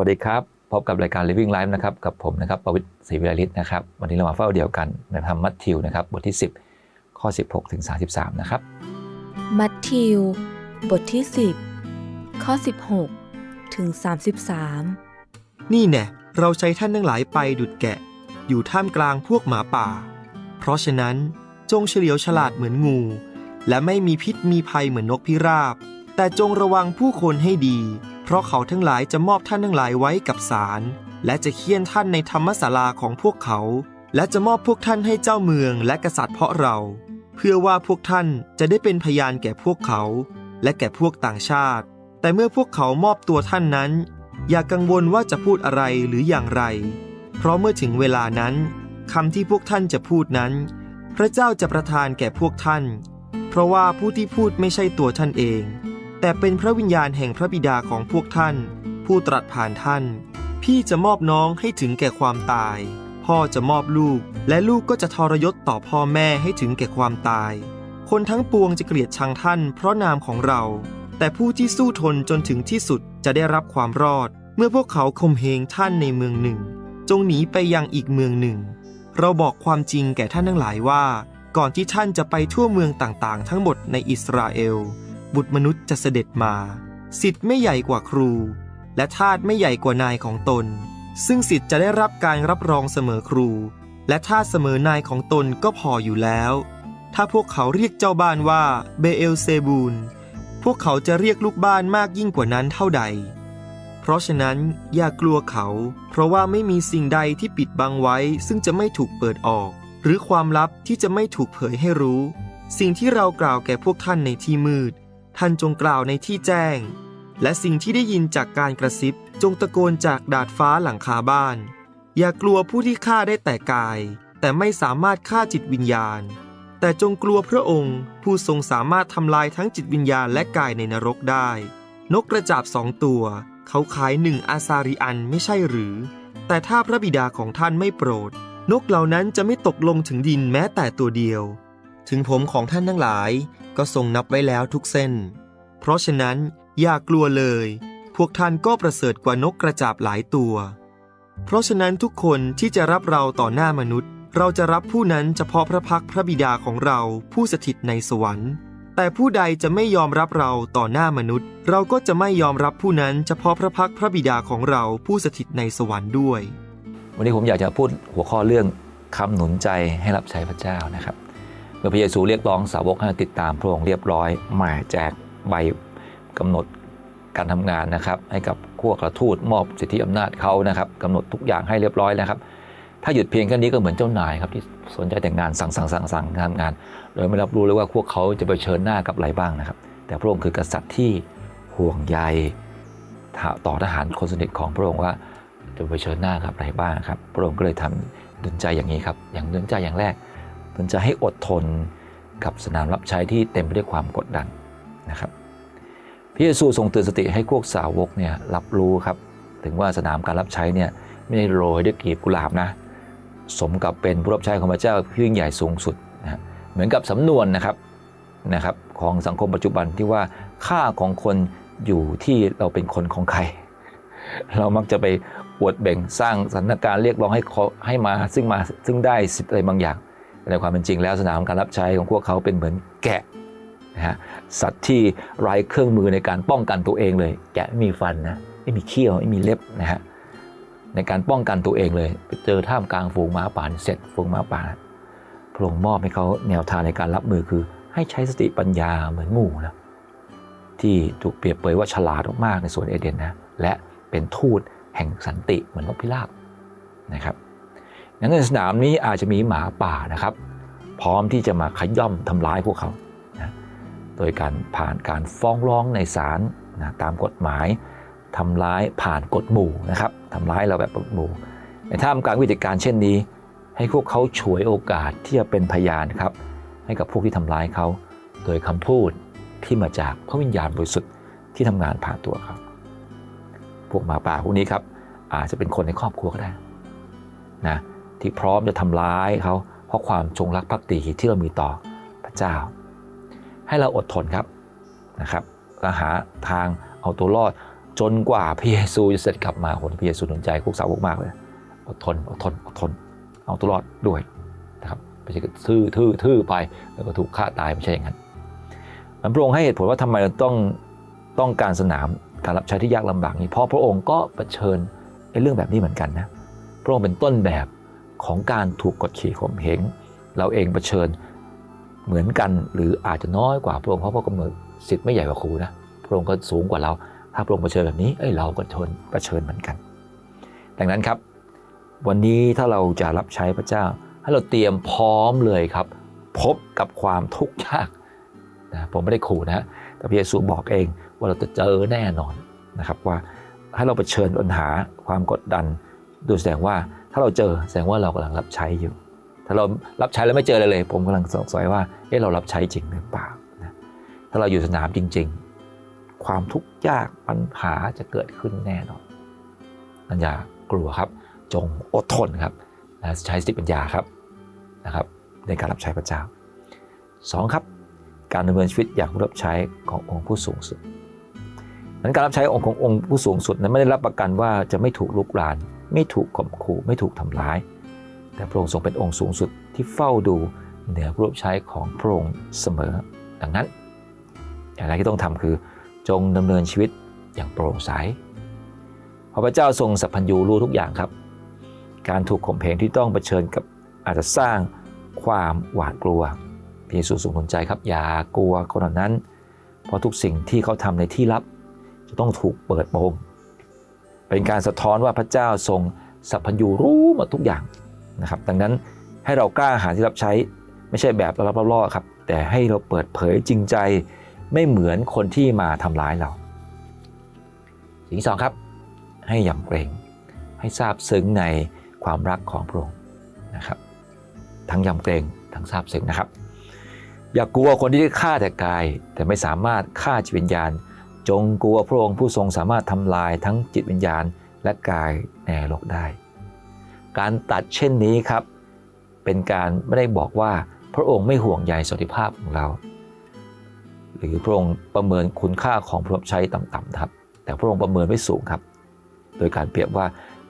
วัสดีครับ พบกับรายการ Living Life นะครับ กับผมนะครับประวิตรศรีวิไลลิศนะครับ วันนี้เรามาเฝ้าเดียวกันในธรรมมัทธิวนะครับ บทที่ 10 ข้อ 16 ถึง 33 นะครับ มัทธิว บทที่ 10 ข้อ 16 ถึง 33 นี่แน่เราใช้ท่านทั้งหลายไปดุดแกะ อยู่ท่ามกลางพวกหมาป่า เพราะฉะนั้นจงเฉลียวฉลาดเหมือนงู และไม่มีพิษมีภัยเหมือนนกพิราบ แต่จงระวังผู้คนให้ดี เพราะเขาทั้งหลายจะมอบท่านทั้งหลายไว้กับศาลและจะเคี่ยนท่านในธรรมศาลาของพวกเขา และจะมอบพวกท่านให้เจ้าเมืองและกษัตริย์เพราะเรา เพื่อว่าพวกท่านจะได้เป็นพยานแก่พวกเขา และแก่พวกต่างชาติ แต่เมื่อพวกเขามอบตัวท่านนั้น อย่ากังวลว่าจะพูดอะไรหรืออย่างไร เพราะเมื่อถึงเวลานั้นคำที่พวกท่านจะพูดนั้น พระเจ้าจะประทานแก่พวกท่าน เพราะว่าผู้ที่พูดไม่ใช่ตัวท่านเอง แต่เป็นพระวิญญาณแห่งพระบิดาของพวกท่าน ผู้ตรัสผ่านท่าน พี่จะมอบน้องให้ถึงแก่ความตาย พ่อจะมอบลูก และลูกก็จะทรยศต่อพ่อแม่ให้ถึงแก่ความตาย คนทั้งปวงจะเกลียดชังท่าน เพราะนามของเรา แต่ผู้ที่สู้ทนจนถึงที่สุดจะได้รับความรอด เมื่อพวกเขาข่มเหงท่านในเมืองหนึ่ง จงหนีไปยังอีกเมืองหนึ่ง เราบอกความจริงแก่ท่านทั้งหลายว่า ก่อนที่ท่านจะไปทั่วเมืองต่างๆ ทั้งหมดในอิสราเอล บุตรมนุษย์จะเสด็จมาสิทธิ์ไม่ใหญ่กว่าครู และทาสไม่ใหญ่กว่านายของตน ซึ่งสิทธิ์จะได้รับการรับรองเสมอครู และทาสเสมอนายของตนก็พออยู่แล้ว ถ้าพวกเขาเรียกเจ้าบ้านว่าเบเอลเซบูลพวกเขาจะเรียกลูกบ้านมากยิ่งกว่านั้นเท่าใด เพราะฉะนั้นอย่ากลัวเขา เพราะว่าไม่มีสิ่งใดที่ปิดบังไว้ ซึ่งจะไม่ถูกเปิดออก หรือความลับที่จะไม่ถูกเผยให้รู้ สิ่งที่เรากล่าวแก่พวกท่านในที่มืด ท่านจงกล่าวในที่แจ้ง และสิ่งที่ได้ยินจากการกระซิบจงตะโกนจากดาดฟ้าหลังคาบ้าน อย่ากลัวผู้ที่ฆ่าได้แต่กาย แต่ไม่สามารถฆ่าจิตวิญญาณ แต่จงกลัวพระองค์ ผู้ทรงสามารถทำลายทั้งจิตวิญญาณและกายในนรกได้ นกกระจาบสองตัว เขาขายหนึ่งอาซาริอันไม่ใช่หรือ แต่ถ้าพระบิดาของท่านไม่โปรด นกเหล่านั้นจะไม่ตกลงถึงดินแม้แต่ตัวเดียว ถึงผมของท่านทั้งหลาย ก็ทรงนับไว้แล้วทุกเส้น เพราะฉะนั้นอย่ากลัวเลย พวกท่านก็ประเสริฐกว่านกกระจาบหลายตัว เพราะฉะนั้นทุกคนที่จะรับเราต่อหน้ามนุษย์ เราจะรับผู้นั้นเฉพาะพระพักพระบิดาของเราผู้สถิตในสวรรค์ แต่ผู้ใดจะไม่ยอมรับเราต่อหน้ามนุษย์ เราก็จะไม่ยอมรับผู้นั้นเฉพาะพระพักพระบิดาของเราผู้สถิตในสวรรค์ด้วย วันนี้ผมอยากจะพูดหัวข้อเรื่องคำหนุนใจให้รับใช้พระเจ้านะครับ เมื่อพระเยซูเรียกร้องสาวกให้ติดตามพระองค์เรียบร้อยมาแจกใบกำหนดการทำงานนะครับ ให้กับขั้วกระทูตมอบสิทธิอำนาจเขานะครับกำหนดทุกอย่างให้เรียบร้อยนะครับ ถ้าหยุดเพียงแค่นี้ก็เหมือนเจ้านายครับที่สนใจแต่งงานสั่งสั่งสั่งสั่งทำงาน โดยไม่รับรู้เลยว่าพวกเขาจะไปเชิญหน้ากับอะไรบ้างนะครับ แต่พระองค์คือกษัตริย์ที่ห่วงใยต่อทหารคนสนิทของพระองค์ว่าจะไปเชิญหน้ากับอะไรบ้างครับ พระองค์ก็เลยทำดุลใจอย่างนี้ครับ อย่างดุลใจอย่างแรก ดุลใจให้อดทนกับสนามรับใช้ที่เต็มไปด้วยความกดดันนะครับพระเยซูทรงเตือนสติให้พวกสาวกเนี่ยรับรู้ครับ ถึงว่าสนามการรับใช้เนี่ยไม่ได้โรยด้วยกลีบกุหลาบนะสมกับเป็นผู้รับใช้ของพระเจ้าที่ยิ่งใหญ่สูงสุดนะเหมือนกับสำนวนนะครับนะครับของสังคมปัจจุบันที่ว่าค่าของคนอยู่ที่เราเป็นคนของใคร เรามักจะไปอวดเบ่งสร้างสถานการณ์เรียกร้องให้เขาให้มาซึ่งมาซึ่งได้สิทธิ์อะไรบางอย่าง ในความเป็นจริงแล้วสนามการรับใช้ของพวกเขาเป็นเหมือนแกะนะฮะสัตว์ที่ไร้เครื่องมือในการป้องกันตัวเองเลย แกะไม่มีฟันนะไม่มีเขี้ยวไม่มีเล็บนะฮะในการป้องกันตัวเองเลยไปเจอท่ามกลางฝูงม้าป่าเสร็จฝูงม้าป่าพระองค์มอบให้เขาแนวทางในการรับมือคือ ให้ใช้สติปัญญาเหมือนงูนะที่ถูกเปรียบเปรยว่าฉลาดมากๆในสวนเอเดนนะและเป็นทูตแห่งสันติเหมือนนกพิราบนะครับ งั้นในสนามนี้อาจจะมีหมาป่านะครับ พร้อมที่จะมาขย่อมทำร้ายพวกเขานะโดยการผ่านการฟ้องร้องในศาลนะตามกฎหมายทำร้ายผ่านกฎหมู่นะครับทำร้ายเราแบบกฎหมู่ในท่ามกลางวิธีการเช่นนี้ ให้พวกเขาฉวยโอกาสที่จะเป็นพยานครับ ให้กับพวกที่ทำร้ายเขา โดยคำพูดที่มาจากพระวิญญาณบริสุทธิ์ที่ทำงานผ่านตัวเขาพวกหมาป่าพวกนี้ครับอาจจะเป็นคนในครอบครัวก็ได้นะ ที่พร้อมจะทำร้ายเขาเพราะความจงรักภักดีที่เรามีต่อพระเจ้า ให้เราอดทนครับนะครับและหาทางเอาตัวรอดจนกว่าพระเยซูจะเสร็จกลับมาคนพระเยซูหนุนใจพวกสาวกมากเลยอดทนอดทนอดทน เอาตัวรอดด้วยนะครับไม่ใช่ทื่อทื่อทื่อไปแล้วก็ถูกฆ่าตายไม่ใช่อย่างนั้นพระองค์ให้เหตุผลว่าทำไมเราต้องต้องการสนามการรับใช้ที่ยากลำบากนี้เพราะพระองค์ก็เผชิญเรื่องแบบนี้เหมือนกันนะพระองค์เป็นต้นแบบ ของการถูกกดขี่ข่มเหงเราเองเผชิญเหมือนกันหรืออาจจะน้อยกว่าพระองค์เพราะพระกำเนิดสิทธิ์ไม่ใหญ่กว่าครูนะพระองค์ก็สูงกว่าเรา ถ้าพระองค์เผชิญแบบนี้เอ้ยเราก็ทนเผชิญเหมือนกัน ดังนั้นครับ วันนี้ถ้าเราจะรับใช้พระเจ้า ให้เราเตรียมพร้อมเลยครับ พบกับความทุกข์ยากนะผมไม่ได้ขู่นะแต่พระเยซูบอกเองว่าเราจะเจอแน่นอนนะครับว่าให้เราเผชิญปัญหาความกดดันดูแสดงว่าาเราเจอแสดงว่าเรากำลังรับใช้อยู่ ถ้าเรารับใช้แล้วไม่เจออะไรเลย ผมกำลังสงสัยว่าเอ๊ะเรารับใช้จริงหรือเปล่านะถ้าเราอยู่สนามจริง ๆ ความทุกข์ยากปัญหาจะเกิดขึ้นแน่นอนอย่ากลัวครับ จงอดทนครับและใช้สติปัญญาครับนะครับ ในการรับใช้พระเจ้าสองครับ การดำเนินชีวิตอย่างรับใช้ขององค์ผู้สูงสุดนั้นการรับใช้องค์ขององค์ผู้สูงสุดนั้นไม่ได้รับประกันว่าจะไม่ถูกลุกลาน ไม่ถูกข่มขู่ไม่ถูกทำร้าย แต่พระองค์ทรงเป็นองค์สูงสุดที่เฝ้าดูเหนือผู้รับใช้ของพระองค์เสมอ ดังนั้น อย่างไรที่ต้องทำคือจงดำเนินชีวิตอย่างโปร่งใสพระพเจ้าทรงสัพพัญญูรู้ทุกอย่างครับ การถูกข่มเหงที่ต้องเผชิญกับอาจจะสร้างความหวาดกลัวพระเยซูทรงสนใจครับอย่ากลัวคนเหล่านั้น เพราะทุกสิ่งที่เขาทำในที่ลับ จะต้องถูกเปิดโปง เป็นการสะท้อนว่าพระเจ้าทรงสัพพัญญูรู้หมดทุกอย่างนะครับดังนั้นให้เรากล้าหาที่รับใช้ไม่ใช่แบบรับล่อๆครับ แต่ให้เราเปิดเผยจริงใจไม่เหมือนคนที่มาทำร้ายเราสิ่งที่สองครับ ให้ยำเกรงให้ทราบซึ้งในความรักของพระองค์นะครับ ทั้งยำเกรงทั้งทราบซึ้งนะครับ อย่ากลัวคนที่ฆ่าแต่กาย แต่ไม่สามารถฆ่าจิตวิญญาณ จงกลัวพระองค์ผู้ทรงสามารถทำลายทั้งจิตวิญญาณและกายในโลกได้ การตัดเช่นนี้ครับ เป็นการไม่ได้บอกว่าพระองค์ไม่ห่วงใยสวัสดิภาพของเรา หรือพระองค์ประเมินคุณค่าของผู้รับใช้ต่ำๆครับ แต่พระองค์ประเมินไว้สูงครับ โดยการเปรียบว่า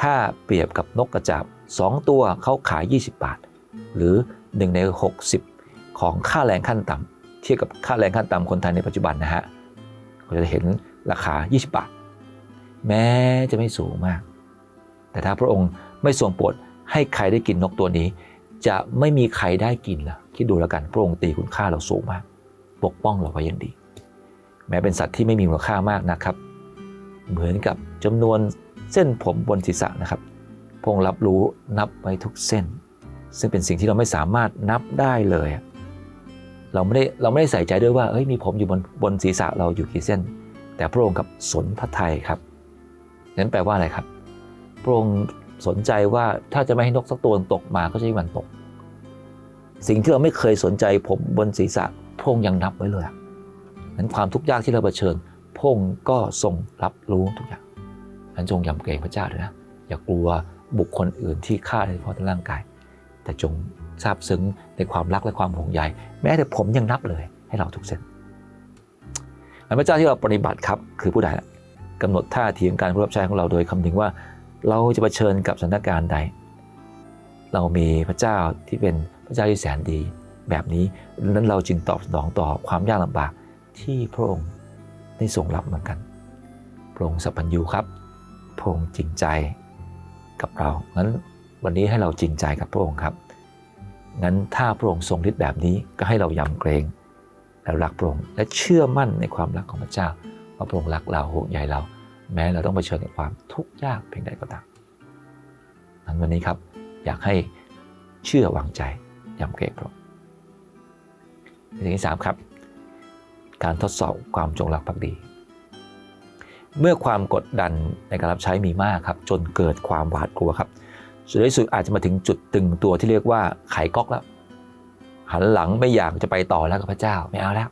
ถ้าเปรียบกับนกกระจาบ2 ตัวเขาขาย 20 บาท หรือ 1 ใน 60 ของค่าแรงขั้นต่ำเทียบกับค่าแรงขั้นต่ำคนไทยในปัจจุบันนะฮะ เราจะเห็นราคา 20 บาท แม้จะไม่สูงมาก แต่ถ้าพระองค์ไม่ทรงโปรดให้ใครได้กินนกตัวนี้ จะไม่มีใครได้กินละคิดดูแล้วกันพระองค์ตีคุณค่าเราสูงมาก ปกป้องเราไว้อย่างดี แม้เป็นสัตว์ที่ไม่มีมูลค่ามากนะครับ เหมือนกับจำนวนเส้นผมบนศีรษะนะครับพระองค์รับรู้นับไว้ทุกเส้น ซึ่งเป็นสิ่งที่เราไม่สามารถนับได้เลย เราไม่ได้เราไม่ได้ใส่ใจด้วยว่าเอ้ยมีผมอยู่บนบนศีรษะเราอยู่กี่เส้น แต่พระองค์กับสนพระทัยครับนั้นแปลว่าอะไรครับ พระองค์สนใจว่าถ้าจะไม่ให้นกสักตัวตกมาก็จะให้มันตก สิ่งที่เราไม่เคยสนใจผมบนศีรษะพระองค์ยังนับไว้เลยนั้นความทุกข์ยากที่เราเผชิญพระองค์ก็ทรงรับรู้ทุกอย่างนั้นจงยำเกรงพระเจ้าด้วยนะอย่ากลัวบุคคลอื่นที่ฆ่าโดยเฉพาะร่างกาย แต่จง ซาบซึ้งในความรักและความห่วงใยแม้แต่ผมยังนับเลยให้เราทุกเส้นพระเจ้าที่เราปฏิบัติครับคือผู้ใดล่ะกำหนดท่าทีของการรับใช้ของเราโดยคำนึงว่าเราจะเผชิญกับสถานการณ์ใด เรามีพระเจ้าที่เป็นพระเจ้าที่แสนดี แบบนี้นั้นเราจึงตอบสนองต่อความยากลำบากที่พระองค์ได้ทรงรับเหมือนกัน พระองค์สัพพัญญูครับ พระองค์จริงใจกับเรา งั้นวันนี้ให้เราจริงใจกับพระองค์ครับ งั้นถ้าพระองค์ทรงฤทธิ์แบบนี้ก็ให้เรายำเกรงและรักพระองค์และเชื่อมั่นในความรักของพระเจ้าว่าพระองค์รักเราห่วงใยเรา แม้เราต้องเผชิญกับความทุกข์ยากเพียงใดก็ตามนั้นวันนี้ครับอยากให้เชื่อวางใจยำเกรงพระองค์สิ่งที่สามครับ การทดสอบความจงรักภักดี เมื่อความกดดันในการรับใช้มีมากครับ จนเกิดความหวาดกลัวครับ สุดท้ายสุดอาจจะมาถึงจุดตึงตัวที่เรียกว่าไขก๊อกแล้ว หันหลังไม่อยากจะไปต่อแล้วกับพระเจ้าไม่เอาแล้ว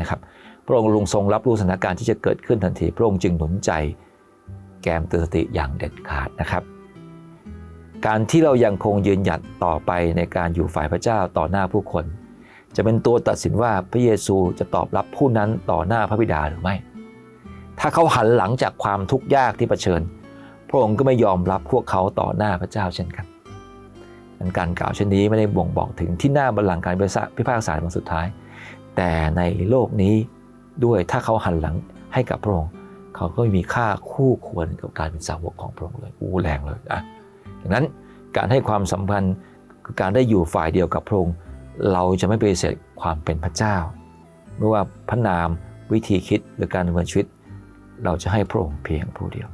นะครับพระองค์ลงทรงรับรู้สถานการณ์ที่จะเกิดขึ้นทันที พระองค์จึงหนุนใจแกมเตือนสติอย่างเด็ดขาดนะครับ การที่เรายังคงยืนหยัดต่อไปในการอยู่ฝ่ายพระเจ้าต่อหน้าผู้คน จะเป็นตัวตัดสินว่าพระเยซูจะตอบรับผู้นั้นต่อหน้าพระบิดาหรือไม่ ถ้าเขาหันหลังจากความทุกข์ยากที่เผชิญ พระองค์ก็ไม่ยอมรับพวกเขาต่อหน้าพระเจ้าเช่นกันนั้นการกล่าวเช่นนี้ไม่ได้บ่งบอกถึงที่หน้าบัลลังก์การพิพากษาในวันสุดท้าย แต่ในโลกนี้ด้วยถ้าเขาหันหลังให้กับพระองค์เขาก็มีค่าคู่ควรกับการเป็นสาวกของพระองค์เลยอู้แรงเลยอะดังนั้นการให้ความสัมพันธ์คือการได้อยู่ฝ่ายเดียวกับพระองค์เราจะไม่ปฏิเสธความเป็นพระเจ้า ไม่ว่าพระนามวิธีคิดหรือการดำเนินชีวิต เราจะให้พระองค์เพียงผู้เดียว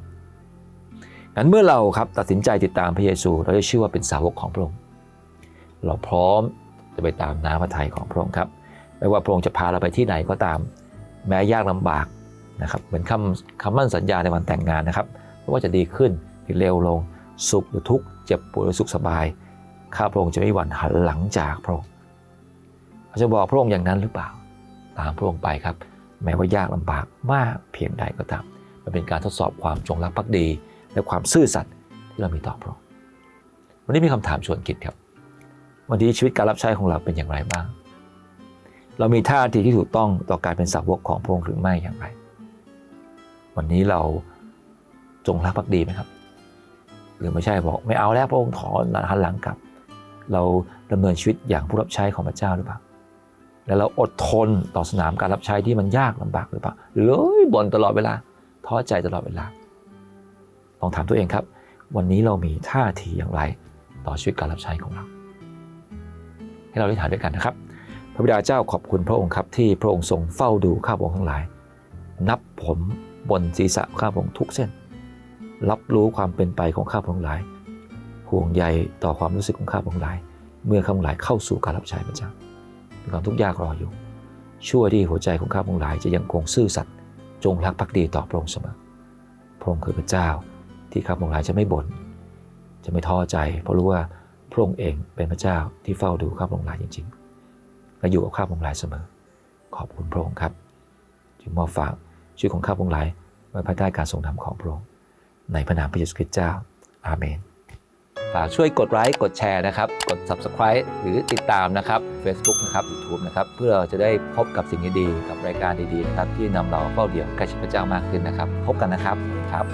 งั้นเมื่อเราครับตัดสินใจติดตามพระเยซู เราจะชื่อว่าเป็นสาวกของพระองค์ เราพร้อมจะไปตามน้ำพระทัยของพระองค์ครับ ไม่ว่าพระองค์จะพาเราไปที่ไหนก็ตาม แม้ยากลำบากนะครับ เหมือนคำคำมั่นสัญญาในวันแต่งงานนะครับไม่ว่าจะดีขึ้นหรือเร็วลง สุขหรือทุกข์เจ็บป่วยหรือสุขสบาย ข้าพระองค์จะไม่หวั่นหันหลังจากพระองค์เราจะบอกพระองค์อย่างนั้นหรือเปล่า ตามพระองค์ไปครับ แม้ว่ายากลำบากมากเพียงใดก็ตาม มันเป็นการทดสอบความจงรักภักดี และความซื่อสัตย์ที่เรามีต่อพระองค์วันนี้มีคำถามชวนคิดครับ วันนี้ชีวิตการรับใช้ของเราเป็นอย่างไรบ้าง เรามีท่าทีที่ถูกต้องต่อการเป็นสาวกของพระองค์หรือไม่อย่างไร วันนี้เราจงรักภักดีไหมครับ หรือไม่ใช่บอกไม่เอาแล้วพระองค์ถอนหันหลังกลับ เราดำเนินชีวิตอย่างผู้รับใช้ของพระเจ้าหรือเปล่าแล้วเราอดทนต่อสนามการรับใช้ที่มันยากลำบากหรือเปล่าหรือเอ้ยบ่นตลอดเวลาท้อใจตลอดเวลา องถามตัวเองครับ วันนี้เรามีท่าทีอย่างไร ต่อชีวิตการรับใช้ของเรา ให้เราได้ถามด้วยกันนะครับ พระบิดาเจ้าขอบคุณพระองค์ครับที่พระองค์ทรงเฝ้าดูข้าพองค์ทั้งหลาย นับผมบนศีรษะข้าพองค์ทุกเส้น รับรู้ความเป็นไปของข้าพองค์หลาย ห่วงใยต่อความรู้สึกของข้าพองค์หลาย เมื่อข้าพองค์หลายเข้าสู่การรับใช้พระเจ้ามีความทุกข์ยากรออยู่ ชั่วที่หัวใจของข้าพองค์หลายจะยังคงซื่อสัตย์จงรักภักดีต่อพระองค์เสมอพระองค์คือพระเจ้า ที่ข้าพระองค์หลายจะไม่บ่นจะไม่ท้อใจ เพราะรู้ว่าพระองค์เองเป็นพระเจ้าที่เฝ้าดูข้าพองค์หลายจริงๆและอยู่กับข้าพองค์หลายเสมอ ขอบคุณพระองค์ครับ จึงมอบฝากชีวิตของข้าพองค์หลายไว้ภายใต้การทรงนำของพระองค์ในพระนามพระเยซูคริสต์เจ้า อาเมนฝากช่วยกดไลค์กดแชร์นะครับ กด Subscribe หรือติดตามนะครับ Facebook นะครับ YouTube นะครับ เพื่อเราจะได้พบกับสิ่งดีๆ กับรายการดีๆนะครับที่นำเราเฝ้าเดี่ยวใกล้ชิดพระเจ้ามากขึ้นนะครับ พบกันนะครับครับ